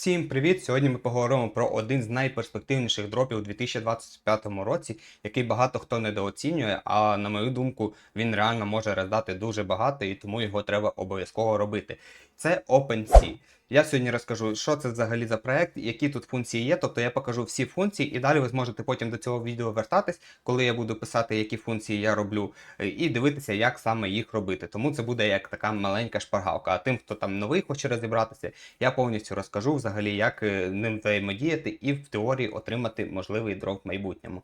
Всім привіт! Сьогодні ми поговоримо про один з найперспективніших дропів у 2025 році, який багато хто недооцінює, а на мою думку, він реально може роздати дуже багато і тому його треба обов'язково робити. Це OpenSea. Я сьогодні розкажу, що це взагалі за проект, які тут функції є. Тобто я покажу всі функції, і далі ви зможете потім до цього відео вертатись, коли я буду писати, які функції я роблю, е, і дивитися, як саме їх робити. Тому це буде як така маленька шпаргалка. А тим, хто там новий хоче розібратися, я повністю розкажу взагалі, як е, ним взаємодіяти і в теорії отримати можливий дроп в майбутньому.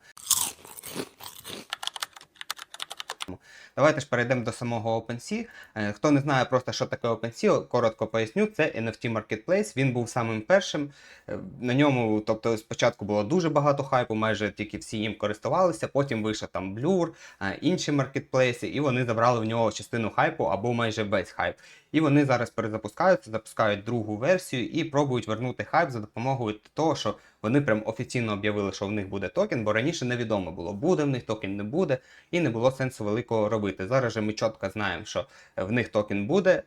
Давайте ж перейдемо до самого OpenSea. Е, Хто не знає просто, що таке OpenSea, коротко поясню, це NFT Marketplace. Він був самим першим. Е, На ньому, тобто, спочатку було дуже багато хайпу, майже тільки всі їм користувалися. Потім вийшов там Blur, е, інші маркетплейси, і вони забрали в нього частину хайпу або майже весь хайп. І вони зараз перезапускаються, запускають другу версію і пробують вернути хайп за допомогою того, що вони прям офіційно об'явили, що в них буде токен, бо раніше невідомо було, буде в них токен, не буде, і не було сенсу великого робити. Зараз же ми чітко знаємо, що в них токен буде.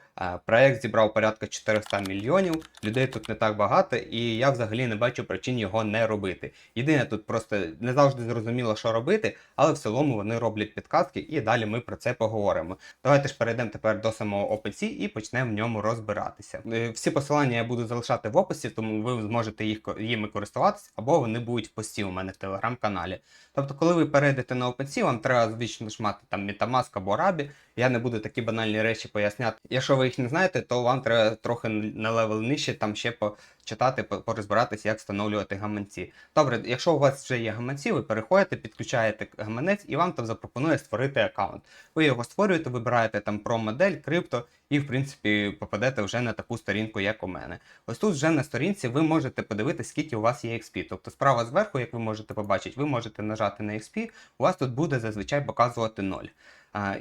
Проект зібрав порядка 400 мільйонів. Людей тут не так багато, і я взагалі не бачу причин його не робити. Єдине, тут просто не завжди зрозуміло, що робити, але в цілому вони роблять підказки, і далі ми про це поговоримо. Давайте ж перейдемо тепер до самого OpenSea і почнемо в ньому розбиратися. Е, Всі посилання я буду залишати в описі, тому ви зможете їх їми користуватися, або вони будуть в пості у мене в телеграм-каналі. Тобто, коли ви перейдете на OpenSea, вам треба звично ж мати там Metamask або Rabi. Я не буду такі банальні речі поясняти. Якщо ви їх не знаєте, то вам треба трохи на левел нижче там ще почитати, по- порозбиратися, як встановлювати гаманці. Добре, якщо у вас вже є гаманці, ви переходите, підключаєте гаманець і вам там запропонує створити аккаунт. Ви його створюєте, вибираєте там про модель, крипто, і в принципі попадете вже на таку сторінку, як у мене. Ось тут вже на сторінці ви можете подивитися, скільки у вас є XP. Тобто справа зверху, як ви можете побачити, ви можете нажати на XP, у вас тут буде зазвичай показувати 0.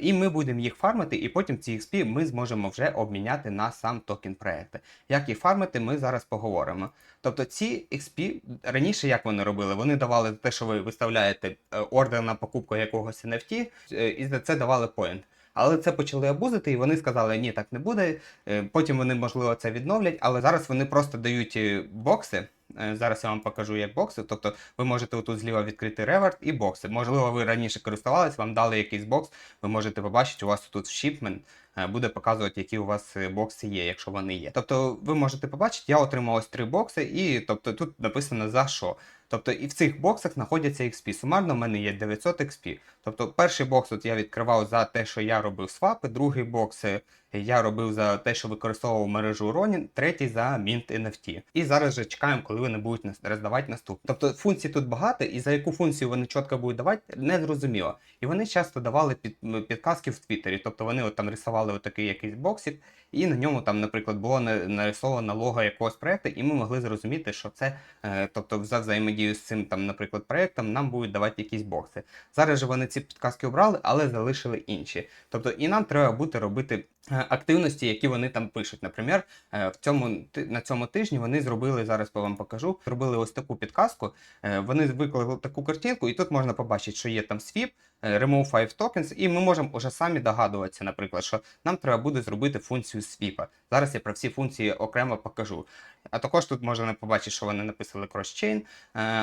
І ми будемо їх фармити, і потім ці XP ми зможемо вже обміняти на сам токен проекту. Як їх фармити, ми зараз поговоримо. Тобто ці XP раніше як вони робили? Вони давали те, що ви виставляєте е, ордер на покупку якогось NFT, е, і за це давали поінт. Але це почали абузити, і вони сказали, ні, так не буде. Е, Потім вони, можливо, це відновлять, але зараз вони просто дають бокси. Е, Зараз я вам покажу, як бокси. Тобто ви можете отут зліва відкрити реверт і бокси. Можливо, ви раніше користувались, вам дали якийсь бокс, ви можете побачити, у вас тут Shipment е, буде показувати, які у вас е, бокси є, якщо вони є. Тобто ви можете побачити, я отримав ось три бокси, і тобто тут написано за що. Тобто і в цих боксах знаходяться XP. Сумарно в мене є 900 XP. Тобто перший бокс от я відкривав за те, що я робив свапи, другий бокс е, я робив за те, що використовував мережу Ronin, третій за Mint NFT. І зараз же чекаємо, коли вони будуть роздавати наступні. Тобто функцій тут багато, і за яку функцію вони чітко будуть давати, не зрозуміло. І вони часто давали під, підказки в Твіттері. Тобто вони от там рисували отакий якийсь боксик, і на ньому там, наприклад, було на- нарисовано лого якогось проекту, і ми могли зрозуміти, що це, е, тобто, за взаємодію з цим, там, наприклад, проектом нам будуть давати якісь бокси. Зараз же вони ці підказки обрали, але залишили інші. Тобто, і нам треба буде робити е, активності, які вони там пишуть. Наприклад, е, в цьому на цьому тижні вони зробили зараз я вам покажу. Зробили ось таку підказку. Вони виклали таку картинку, і тут можна побачити, що є там свіп. Е, Remove 5 tokens, і ми можемо вже самі догадуватися, наприклад, що нам треба буде зробити функцію свіпа. Зараз я про всі функції окремо покажу. А також тут можна побачити, що вони написали кросчейн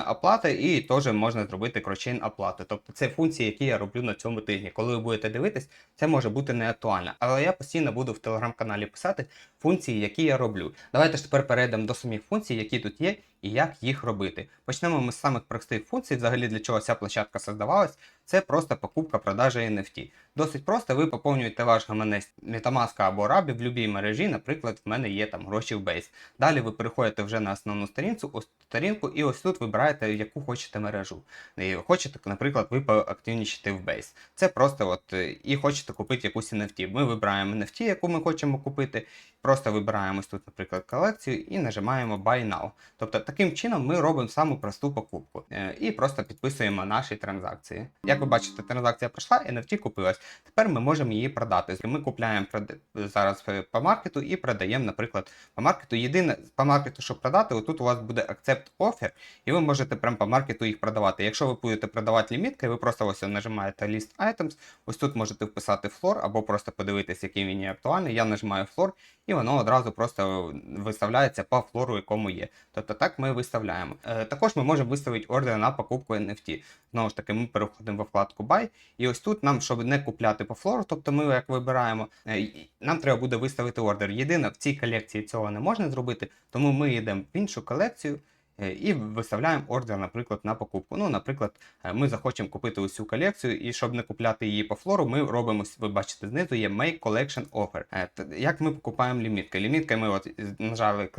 оплата, і теж можна зробити кросчейн оплати. Тобто це функції, які я роблю на цьому тижні. Коли ви будете дивитись, це може бути не актуально. Але я постійно буду в телеграм-каналі писати функції, які я роблю. Давайте ж тепер перейдемо до самих функцій, які тут є, і як їх робити. Почнемо ми з самих простих функцій, взагалі для чого ця площадка создавалась. Це просто покупка продажа NFT. Досить просто, ви поповнюєте ваш гаманець Metamask або Rabi в будь-якій мережі. Наприклад, в мене є там гроші в Base. Далі ви переходите вже на основну сторінку, ось сторінку, і ось тут вибираєте, яку хочете мережу. І хочете, наприклад, ви поактивнічити в Base. Це просто от і хочете купити якусь NFT. Ми вибираємо NFT, яку ми хочемо купити. Просто вибираємо ось тут, наприклад, колекцію і нажимаємо Buy Now. Тобто Таким чином ми робимо саму просту покупку е, і просто підписуємо наші транзакції. Як ви бачите, транзакція пройшла, NFT купилась. Тепер ми можемо її продати. Ми купляємо зараз е, по маркету і продаємо, наприклад, по маркету. Єдине по маркету, щоб продати, отут у вас буде accept offer, і ви можете прямо по маркету їх продавати. Якщо ви будете продавати лімітки, ви просто ось нажимаєте list items, ось тут можете вписати флор або просто подивитись, який він є актуальний. Я нажимаю флор, і воно одразу просто виставляється по флору, якому є. Тобто так ми виставляємо. Е, також ми можемо виставити ордер на покупку NFT. Знову ж таки, ми переходимо в вкладку Buy, і ось тут нам, щоб не купляти по флору, тобто ми як вибираємо, е, нам треба буде виставити ордер. Єдине, в цій колекції цього не можна зробити, тому ми йдемо в іншу колекцію. Е, І виставляємо ордер, наприклад, на покупку. Ну, наприклад, е, ми захочемо купити усю колекцію, і щоб не купляти її по флору, ми робимо, ви бачите, знизу є Make Collection Offer. Е, Як ми покупаємо лімітки? Лімітки ми от нажали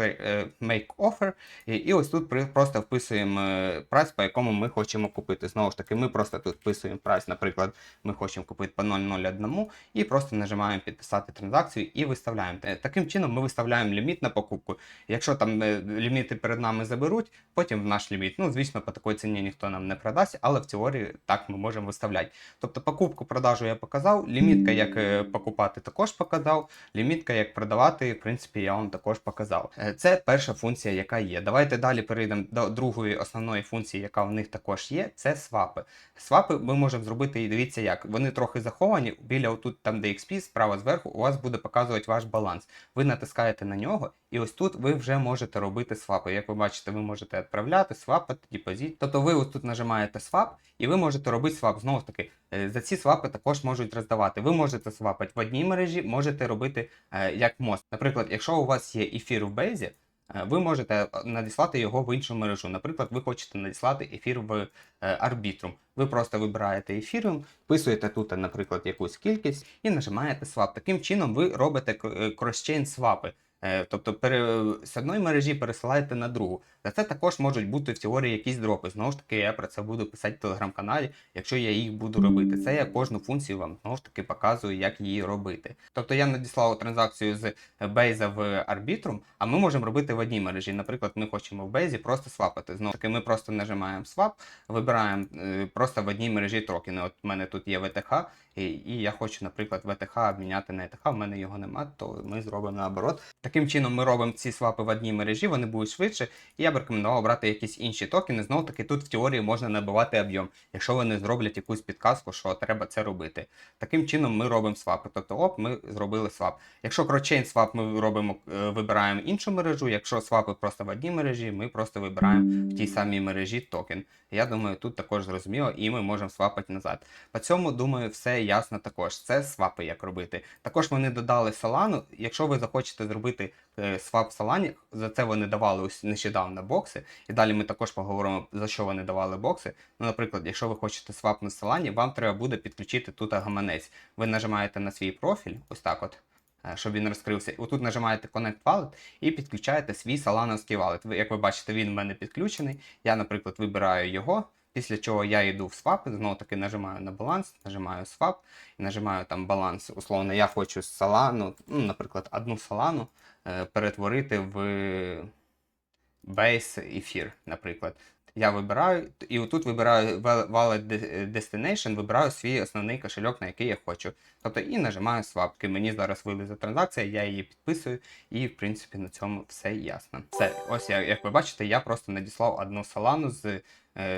Make Offer, і, ось тут просто вписуємо прайс, по якому ми хочемо купити. Знову ж таки, ми просто тут вписуємо прайс, наприклад, ми хочемо купити по 001 і просто нажимаємо підписати транзакцію і виставляємо. Таким чином ми виставляємо ліміт на покупку. Якщо там ліміти перед нами заберуть, потім в наш ліміт. Ну, звісно, по такій ціні ніхто нам не продасть, але в теорії так ми можемо виставляти. Тобто покупку продажу я показав, лімітка, як е, покупати, також показав. Лімітка, як продавати, в принципі, я вам також показав. Е, Це перша функція, яка є. Давайте далі перейдемо до другої основної функції, яка в них також є. Це свапи. Свапи ми можемо зробити, і дивіться як. Вони трохи заховані. Біля отут, там, де XP, справа зверху, у вас буде показувати ваш баланс. Ви натискаєте на нього, і ось тут ви вже можете робити свапи. Як ви бачите, ви можете відправляти, свапати, депозит. Тобто ви ось тут нажимаєте свап, і ви можете робити свап. Знову ж таки, е, за ці свапи також можуть роздавати. Ви можете свапати в одній мережі, можете робити е, як мост. Наприклад, якщо у вас є ефір в бейзі, е, ви можете надіслати його в іншу мережу. Наприклад, ви хочете надіслати ефір в Arbitrum. Ви просто вибираєте ефіріум, вписуєте тут, наприклад, якусь кількість і нажимаєте свап. Таким чином ви робите кросчейн свапи. Е, Тобто пере... з одної мережі пересилаєте на другу. За це також можуть бути в теорії якісь дропи. Знову ж таки, я про це буду писати в телеграм-каналі, якщо я їх буду робити. Це я кожну функцію вам знову ж таки показую, як її робити. Тобто я надіслав транзакцію з Base в Arbitrum, а ми можемо робити в одній мережі. Наприклад, ми хочемо в Base просто свапати. Знову ж таки, ми просто нажимаємо swap, вибираємо е, просто в одній мережі токени. От в мене тут є VTH, і, і я хочу, наприклад, VTH обміняти на ETH, в мене його немає, то ми зробимо наоборот. Таким чином ми робимо ці свапи в одній мережі, вони будуть швидше, і я б рекомендував брати якісь інші токени. Знову таки, тут в теорії можна набивати об'єм, якщо вони зроблять якусь підказку, що треба це робити. Таким чином ми робимо свапи. Тобто, оп, ми зробили свап. Якщо крочейн свап ми робимо, е, вибираємо іншу мережу. Якщо свапи просто в одній мережі, ми просто вибираємо в тій самій мережі токен. Я думаю, тут також зрозуміло, і ми можемо свапати назад. По цьому, думаю, все ясно також. Це свапи як робити. Також вони додали Solana. Якщо ви захочете зробити е, свап в Solana, за це вони давали ось нещодавно бокси. І далі ми також поговоримо, за що вони давали бокси. Ну, наприклад, якщо ви хочете свап на Solana, вам треба буде підключити тут гаманець. Ви нажимаєте на свій профіль, ось так от. е, Щоб він розкрився. Отут нажимаєте Connect Wallet і підключаєте свій салановський валет. Як ви бачите, він в мене підключений. Я, наприклад, вибираю його. Після чого я йду в свап, знову таки нажимаю на баланс, нажимаю свап і нажимаю там баланс. Условно, я хочу салану, ну, наприклад, одну салану е, перетворити в бейс ефір, наприклад. Я вибираю, і отут вибираю Wal- Wallet Destination, вибираю свій основний кошельок, на який я хочу. Тобто і нажимаю свапки. Мені зараз вилізе транзакція, я її підписую, і в принципі на цьому все ясно. Все, ось як ви бачите, я просто надіслав одну салану з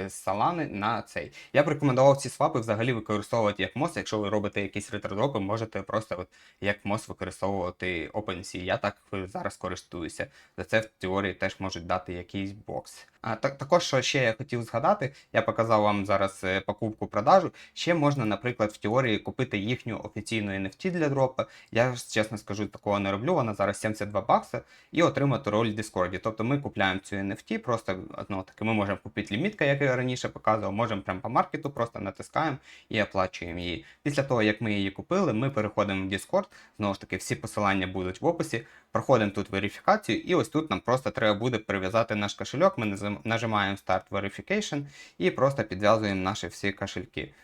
Solana на цей. Я б рекомендував ці свапи взагалі використовувати як мост. Якщо ви робите якісь ретrodропи, можете просто от як мост використовувати OpenSea. Я так е, зараз користуюся. За це в теорії теж можуть дати якийсь бокс. А так, також, що ще я хотів згадати, я показав вам зараз е, покупку-продажу. Ще можна, наприклад, в теорії купити їхню офіційну NFT для дропа. Я чесно скажу, такого не роблю. Вона зараз 72 бакса і отримати роль в Discord. Тобто ми купляємо цю NFT, просто одно таки ми можемо купити лімітка, як я раніше показував, можемо прямо по маркету, просто натискаємо і оплачуємо її. Після того, як ми її купили, ми переходимо в Discord. Знову ж таки, всі посилання будуть в описі. Проходимо тут верифікацію, і ось тут нам просто треба буде прив'язати наш кошельок. Ми нажимаємо Start Verification і просто підв'язуємо наші всі кошельки.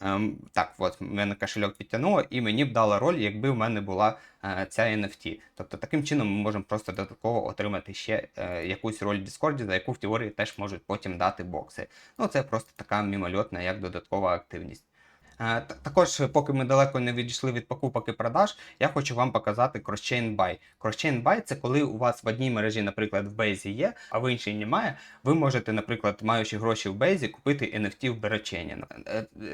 Ем, так, от мене кошельок відтягнуло, і мені б дала роль, якби в мене була е, ця NFT. Тобто таким чином ми можемо просто додатково отримати ще е, якусь роль в Discord, за яку в теорії теж можуть потім дати бокси. Ну це просто така мімольотна, як додаткова активність. Е, та- Також, поки ми далеко не відійшли від покупок і продаж, я хочу вам показати Cross-Chain Buy. Cross-Chain Buy це коли у вас в одній мережі, наприклад, в Base є, а в іншій немає. Ви можете, наприклад, маючи гроші в Base, купити NFT в Беречені.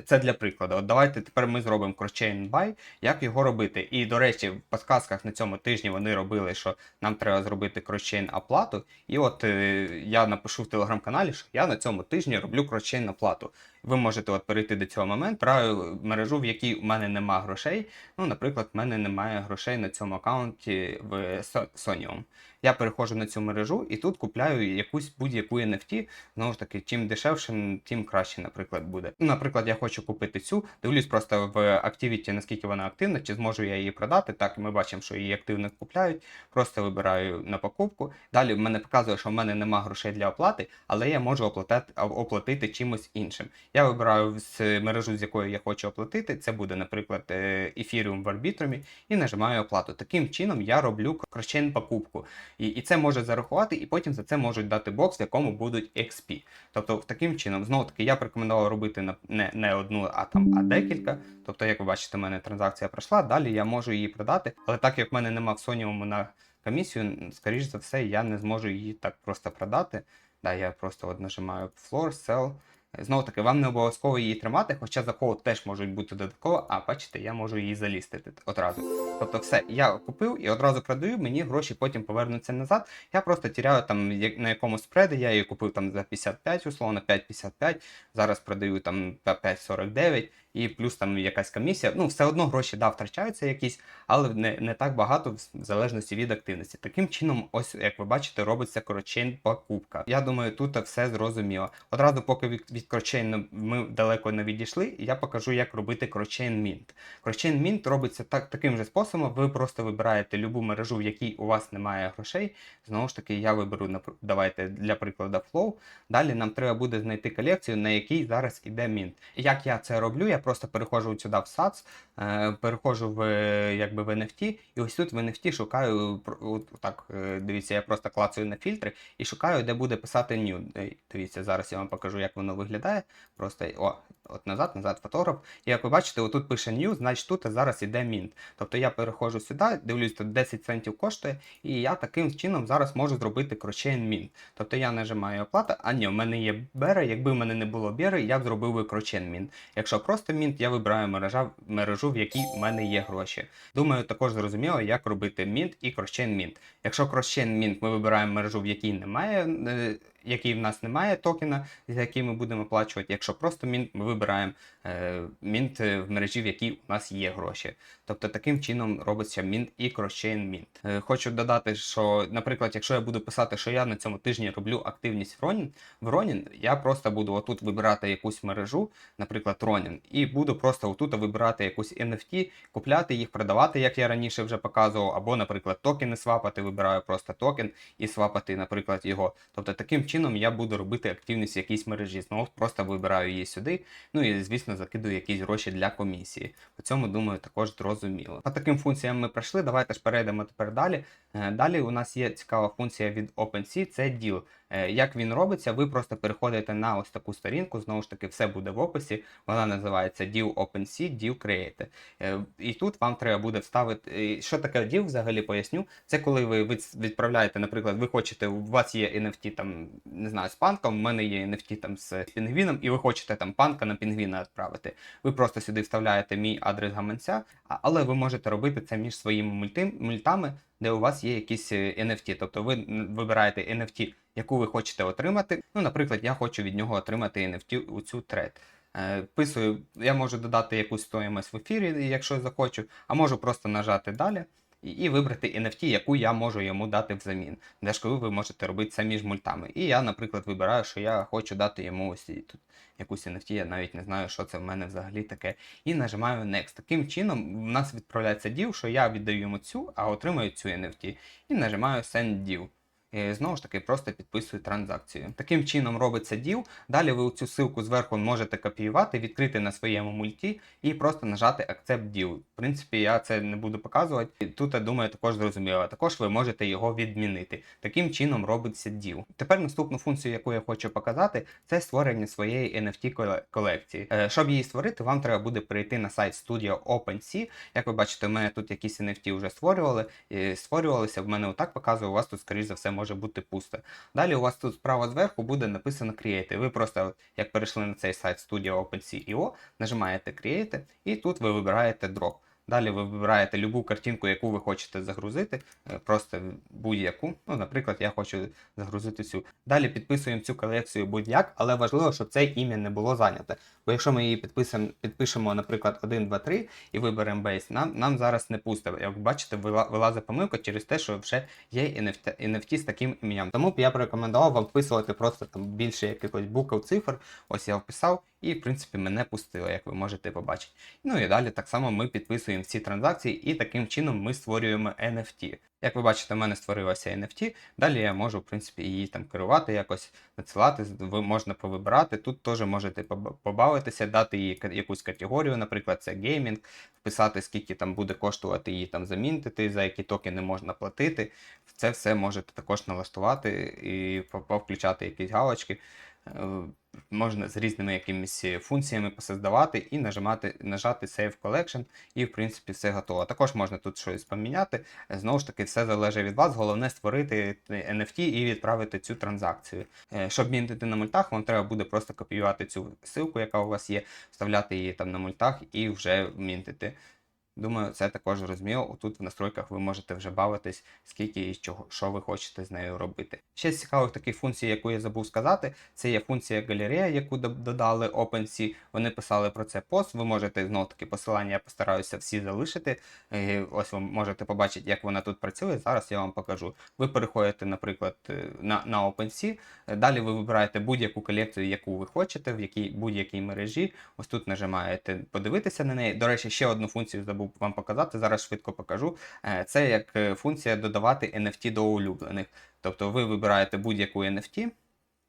Це для прикладу. От давайте тепер ми зробимо Cross-Chain Buy, як його робити. І, до речі, в подсказках на цьому тижні вони робили, що нам треба зробити Cross-Chain оплату. І от е, я напишу в телеграм-каналі, що я на цьому тижні роблю Cross-Chain оплату. Ви можете от перейти до цього моменту, браю мережу, в якій у мене нема грошей. Ну, наприклад, в мене немає грошей на цьому аккаунті в Sonium. Я переходжу на цю мережу і тут купляю якусь будь-яку NFT. Знову ж таки, чим дешевше, тим краще, наприклад, буде. Ну, наприклад, я хочу купити цю, дивлюсь просто в Activity, наскільки вона активна, чи зможу я її продати. Так, ми бачимо, що її активно купляють. Просто вибираю на покупку. Далі в мене показує, що в мене нема грошей для оплати, але я можу оплатити, оплатити чимось іншим. Я вибираю з мережу, з якою я хочу оплатити. Це буде, наприклад, е, Ethereum в Arbitrum, і нажимаю оплату. Таким чином я роблю кросчейн покупку. І, і це може зарахувати, і потім за це можуть дати бокс, в якому будуть XP. Тобто, таким чином, знову таки, я б рекомендував робити не, не одну, а там а декілька. Тобто, як ви бачите, в мене транзакція пройшла, далі я можу її продати. Але так як в мене нема Sony на комісію, скоріш за все, я не зможу її так просто продати. Да, я просто от нажимаю Floor, Sell. Знову таки, вам не обов'язково її тримати, хоча за код теж можуть бути додатково, а бачите, я можу її залістити одразу. Тобто, все, я купив і одразу продаю, мені гроші потім повернуться назад. Я просто тіряю там на якому спреди, я її купив там за 55, условно, 5,55, зараз продаю там за 5,49 і плюс там якась комісія. Ну, все одно гроші да, втрачаються якісь, але не, не так багато в залежності від активності. Таким чином, ось як ви бачите, робиться крочейн покупка. Я думаю, тут все зрозуміло. Одразу, поки від, від крочейну ми далеко не відійшли, я покажу, як робити крочейн мінт. Крочейн мінт робиться так, таким же способом. Ви просто вибираєте любу мережу, в якій у вас немає грошей. Знову ж таки, я виберу давайте для прикладу Flow. Далі нам треба буде знайти колекцію, на якій зараз іде мінт. Як я це роблю, я просто переходжу сюди в SATS, е, переходжу в, якби, в NFT, і ось тут в NFT шукаю, так, е, дивіться, я просто клацаю на фільтри і шукаю, де буде писати new. Е, Дивіться, зараз я вам покажу, як воно виглядає. Просто о, от назад, назад фотограф. І як ви бачите, отут пише new, значить тут зараз іде mint. Тобто я переходжу сюди, дивлюсь, тут 10 центів коштує, і я таким чином зараз можу зробити крочейн mint. Тобто я нажимаю оплата, а ні, в мене є бера. Якби в мене не було бери, я б зробив би крочейн mint. Якщо просто mint, я вибираю мережа, мережу, в якій в мене є гроші. Думаю, також зрозуміло, як робити mint і кросчейн mint. Якщо кросчейн mint ми вибираємо мережу, в якій немає, якій в нас немає токена, за який ми будемо оплачувати. Якщо просто mint, ми вибираємо е, е, в мережі, в якій у нас є гроші. Тобто таким чином робиться mint і кросчейн mint. Е, Хочу додати, що, наприклад, якщо я буду писати, що я на цьому тижні роблю активність в Ronin, в Ronin, я просто буду отут вибирати якусь мережу, наприклад, Ronin, і буду просто отут вибирати якусь NFT, купляти їх, продавати, як я раніше вже показував, або, наприклад, токени свапати, вибираю просто токен і свапати, наприклад, його. Тобто таким чином я буду робити активність в якійсь мережі. Знову просто вибираю її сюди. Ну і звісно закидую якісь гроші для комісії. По цьому думаю також зрозуміло. По таким функціям ми пройшли. Давайте ж перейдемо тепер далі. Е, Далі у нас є цікава функція від OpenSea, це deal. Е, Як він робиться, ви просто переходите на ось таку сторінку, знову ж таки, все буде в описі. Вона називається Deal OpenSea, Deal Create. Е, І тут вам треба буде вставити. Що таке deal взагалі поясню. Це коли ви відправляєте, наприклад, ви хочете, у вас є NFT там, не знаю, з панком, у мене є NFT там з пінгвіном, і ви хочете там панка на пінгвіна відправити. Ви просто сюди вставляєте мій адрес гаманця, але ви можете робити це між своїми мультами, де у вас є якісь е, NFT. Тобто ви вибираєте NFT, яку ви хочете отримати. Ну, наприклад, я хочу від нього отримати NFT у цю трет. Е, Вписую, я можу додати якусь стоїмость в ефірі, якщо захочу, а можу просто нажати далі і, вибрати NFT, яку я можу йому дати взамін. Дешково ви можете робити це між мультами. І я, наприклад, вибираю, що я хочу дати йому ось тут якусь NFT, я навіть не знаю, що це в мене взагалі таке. І нажимаю Next. Таким чином, в нас відправляється діл, що я віддаю йому цю, а отримую цю NFT. І нажимаю Send Deal. Знову ж таки просто підписую транзакцію. Таким чином робиться діл. Далі ви цю ссылку зверху можете копіювати, відкрити на своєму мульті і просто нажати Accept Deal. В принципі, я це не буду показувати. Тут, я думаю, також зрозуміло. Також ви можете його відмінити. Таким чином робиться діл. Тепер наступну функцію, яку я хочу показати, це створення своєї NFT колекції. Е, Щоб її створити, вам треба буде перейти на сайт Studio OpenSea. Як ви бачите, в мене тут якісь NFT вже створювали, створювалися. В мене отак показує, у вас тут, скоріш за все, може бути пусто. Далі у вас тут справа зверху буде написано Create. Ви просто, як перейшли на цей сайт Studio OpenSea.io, нажимаєте Create, і тут ви вибираєте Drop. Далі ви вибираєте любу картинку, яку ви хочете загрузити, е, просто будь-яку. Ну, наприклад, я хочу загрузити цю. Далі підписуємо цю колекцію будь-як, але важливо, щоб це ім'я не було зайняте. Бо якщо ми її підписуємо, підпишемо, наприклад, 1, 2, 3 і виберемо Base, нам, нам зараз не пусте. Як бачите, вилазить помилка через те, що вже є NFT, NFT з таким ім'ям. Тому б я б рекомендував вам вписувати просто там більше якихось букв, цифр. Ось я вписав, і в принципі мене пустило, як ви можете побачити. Ну і далі так само ми підписуємо всі транзакції, і таким чином ми створюємо NFT. Як ви бачите, в мене створилася NFT. Далі я можу, в принципі, її там керувати, якось надсилати. Ви можна повибирати. Тут теж можете побавитися, дати їй якусь категорію, наприклад, це геймінг, вписати, скільки там буде коштувати її там замінтити, за які токени можна платити. Це все можете також налаштувати і повключати якісь галочки. Е, Можна з різними якимись функціями посоздавати і нажимати, нажати Save Collection, і в принципі все готово. Також можна тут щось поміняти. Знову ж таки, все залежить від вас. Головне створити NFT і відправити цю транзакцію. Е, Щоб мінтити на мультах, вам треба буде просто копіювати цю ссылку, яка у вас є, вставляти її там на мультах і вже мінтити. Думаю, це також зрозуміло. Тут в настройках ви можете вже бавитись, скільки і чого, що ви хочете з нею робити. Ще з цікавих таких функцій, яку я забув сказати, це є функція галерея, яку додали OpenSea. Вони писали про це пост. Ви можете знову таки посилання, я постараюся всі залишити. Е, Ось ви можете побачити, як вона тут працює. Зараз я вам покажу. Ви переходите, наприклад, е, на, на OpenSea. Е, Далі ви вибираєте будь-яку колекцію, яку ви хочете, в якій будь-якій мережі. Ось тут нажимаєте подивитися на неї. До речі, ще одну функцію забув вам показати. Зараз швидко покажу. Е, Це як е, функція додавати NFT до улюблених. Тобто ви вибираєте будь-яку NFT,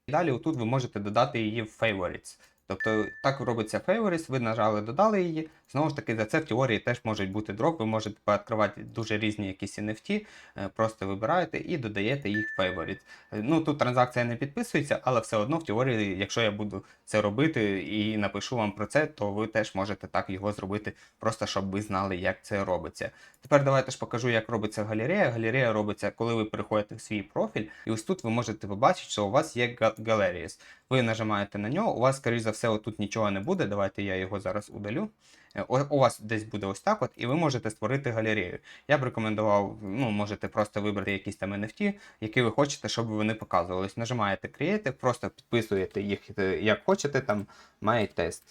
і далі отут ви можете додати її в favorites. Тобто так робиться favorites, ви нажали, додали її. Знову ж таки, за це в теорії теж можуть бути дроп. Ви можете відкривати дуже різні якісь NFT, е, просто вибираєте і додаєте їх в favorites. Е, Ну тут транзакція не підписується, але все одно в теорії, якщо я буду це робити і напишу вам про це, то ви теж можете так його зробити, просто щоб ви знали, як це робиться. Тепер давайте ж покажу, як робиться галерея. Галерея робиться, коли ви переходите в свій профіль, і ось тут ви можете побачити, що у вас є га- Galleries. Ви нажимаєте на нього, у вас, скоріш за все, отут нічого не буде. Давайте я його зараз удалю. Е, У вас десь буде ось так, от, і ви можете створити галерею. Я б рекомендував, ну, можете просто вибрати якісь там NFT, які ви хочете, щоб вони показувались. Нажимаєте Create, просто підписуєте їх е, як хочете, там Test.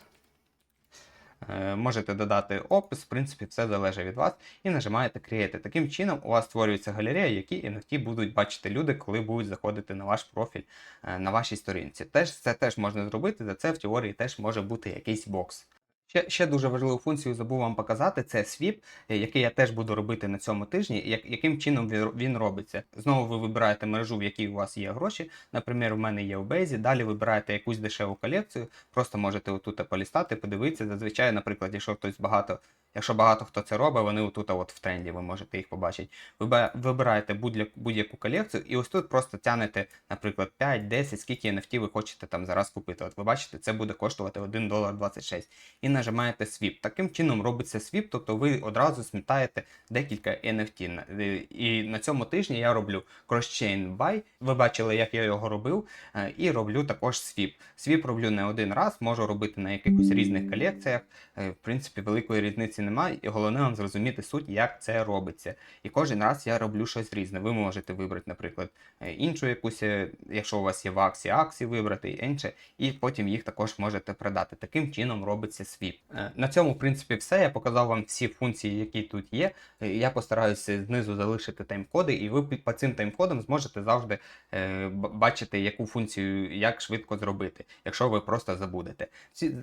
Е, Можете додати опис, в принципі, все залежить від вас, і нажимаєте Create. Таким чином, у вас створюється галерея, які NFT будуть бачити люди, коли будуть заходити на ваш профіль е, на вашій сторінці. Теж це теж можна зробити, за це в теорії теж може бути якийсь бокс. Ще, ще дуже важливу функцію забув вам показати, це свіп, е, який я теж буду робити на цьому тижні. Як, яким чином він, робиться? Знову ви вибираєте мережу, в якій у вас є гроші. Наприклад, у мене є у Бейзі. Далі вибираєте якусь дешеву колекцію. Просто можете отут полістати, подивитися. Зазвичай, наприклад, якщо хтось багато. Якщо багато хто це робить, вони отут от в тренді, ви можете їх побачити. Виба- Вибираєте будь- будь-яку колекцію, і ось тут просто тянете, наприклад, 5, 10, скільки NFT ви хочете там зараз купити. От ви бачите, це буде коштувати 1 долар 26. І нажимаєте свіп. Таким чином робиться свіп, тобто ви одразу смітаєте декілька NFT. І на цьому тижні я роблю cross-chain buy. Ви бачили, як я його робив, е, і роблю також свіп. Свіп роблю не один раз, можу робити на якихось різних колекціях. Е, В принципі, великої різниці немає, і головне вам зрозуміти суть, як це робиться. І кожен раз я роблю щось різне. Ви можете вибрати, наприклад, е, іншу якусь, е, якщо у вас є в акції, вибрати і інше, і потім їх також можете продати. Таким чином робиться свіп. Е, На цьому, в принципі, все. Я показав вам всі функції, які тут є. Я постараюся знизу залишити тайм-коди, і ви по цим тайм-кодам зможете завжди бачити, яку функцію як швидко зробити, якщо ви просто забудете.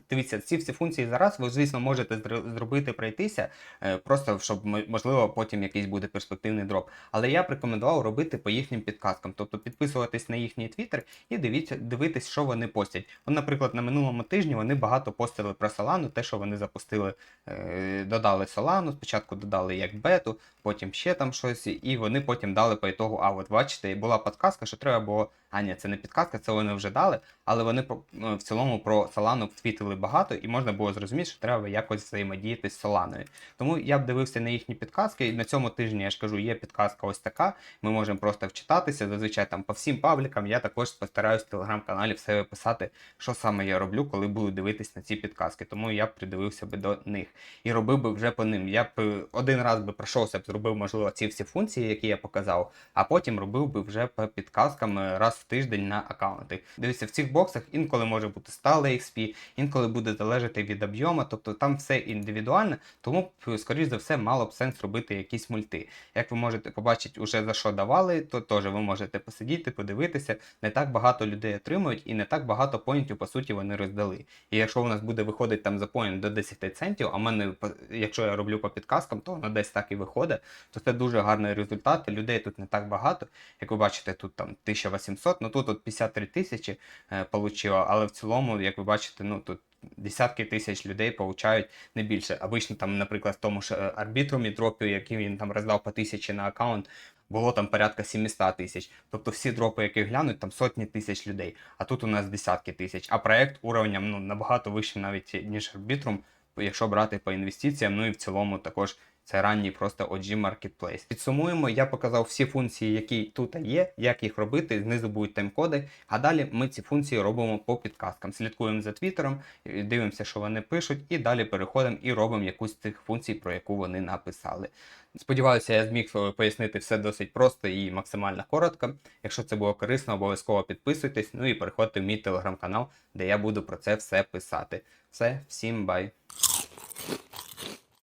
Дивіться, ці всі функції зараз ви, звісно, можете зробити при пройтися, е, просто щоб можливо потім якийсь буде перспективний дроп. Але я б рекомендував робити по їхнім підказкам, тобто підписуватись на їхній твіттер і дивитись, що вони постять. От, наприклад, на минулому тижні вони багато постили про Solana, те, що вони запустили, е, додали Solana, спочатку додали як бету, потім ще там щось, і вони потім дали по ітогу. А от бачите, була підказка, що треба було. А ні, це не підказка, це вони вже дали, але вони е, в цілому про Solana твітили багато, і можна було зрозуміти, що треба якось взаємодіяти з Solana. Тому я б дивився на їхні підказки, і на цьому тижні я ж кажу, є підказка ось така. Ми можемо просто вчитатися. Зазвичай там по всім паблікам я також постараюсь в телеграм-каналі в себе писати, що саме я роблю, коли буду дивитись на ці підказки. Тому я б придивився би до них і робив би вже по ним. Я б е, один раз би пройшовся б, зробив, можливо, ці всі функції, які я показав, а потім робив би вже по підказкам е, раз в тиждень на аккаунти. Дивіться, в цих боксах інколи може бути стале XP, інколи буде залежати від об'єму, тобто там все індивідуально, тому, скоріш за все, мало б сенс робити якісь мульти. Як ви можете побачити, уже за що давали, то теж ви можете посидіти, подивитися. Не так багато людей отримують і не так багато поінтів, по суті, вони роздали. І якщо у нас буде виходити там за поінт до 10 центів, а мене, якщо я роблю по підказкам, то воно десь так і виходить, то це дуже гарний результат. Людей тут не так багато. Як ви бачите, тут там 1800, ну тут от 53 тисячі е, получило, але в цілому, як ви бачите, ну тут. Десятки тисяч людей получають не більше. Обично там, наприклад, в тому ж е, арбітрумі дропі, який він там роздав по тисячі на аккаунт, було там порядка 700 тисяч. Тобто всі дропи, які глянуть, там сотні тисяч людей. А тут у нас десятки тисяч. А проект уровнем ну, набагато вище, навіть ніж арбітрум, якщо брати по інвестиціям, ну і в цілому також. Це ранній просто OG Marketplace. Підсумуємо, я показав всі функції, які тут є, як їх робити. Знизу будуть тайм-коди. А далі ми ці функції робимо по підказкам. Слідкуємо за твіттером, дивимося, що вони пишуть, і далі переходимо і робимо якусь з цих функцій, про яку вони написали. Сподіваюся, я зміг е, пояснити все досить просто і максимально коротко. Якщо це було корисно, обов'язково підписуйтесь. Ну і переходьте в мій телеграм-канал, де я буду про це все писати. Все, всім бай!